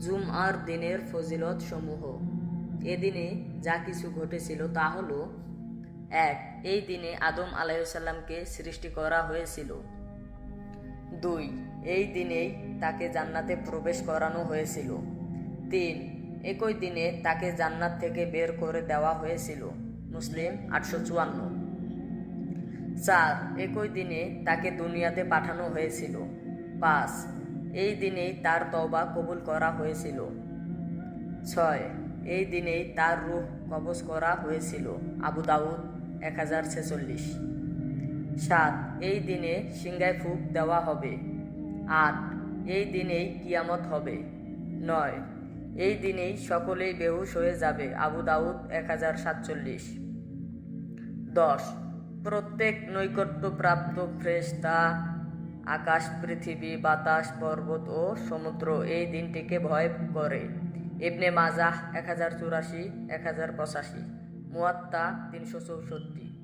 জুমআর দিনের ফজিলত সমূহ এদিনে যা কিছু ঘটেছিল তা হল, এক, এই দিনে আদম আলাইসাল্লামকে সৃষ্টি করা হয়েছিল। দুই, এই দিনেই তাকে জান্নাতে প্রবেশ করানো হয়েছিল। তিন, একই দিনে তাকে জান্নাত থেকে বের করে দেওয়া হয়েছিল। মুসলিম, আটশো চুয়ান্ন। চার, একই দিনে তাকে দুনিয়াতে পাঠানো হয়েছিল। পাঁচ এই দিনেই তার তওবা কবুল করা হয়েছিল। ছয়, এই দিনেই তার রূহ কবজ করা হয়েছিল। আবু দাউদ এক হাজার ছেচল্লিশ। সাত, এই দিনে সিংগায় ফুক দেওয়া হবে। আট, এই দিনেই কিয়ামত হবে। নয়, এই দিনেই সকলেই বেহুশ হয়ে যাবে। আবু দাউদ এক হাজার সাতচল্লিশ। দশ, প্রত্যেক নৈকট্যপ্রাপ্ত ফ্রেস্তা আকাশ, পৃথিবী, বাতাস, পর্বত ও সমুদ্র এই দিনটিকে ভয় করে। ইবনে মাজাহ, এক হাজার চুরাশি, এক হাজার পঁচাশি, মুয়াত্তা তিনশো চৌষট্টি।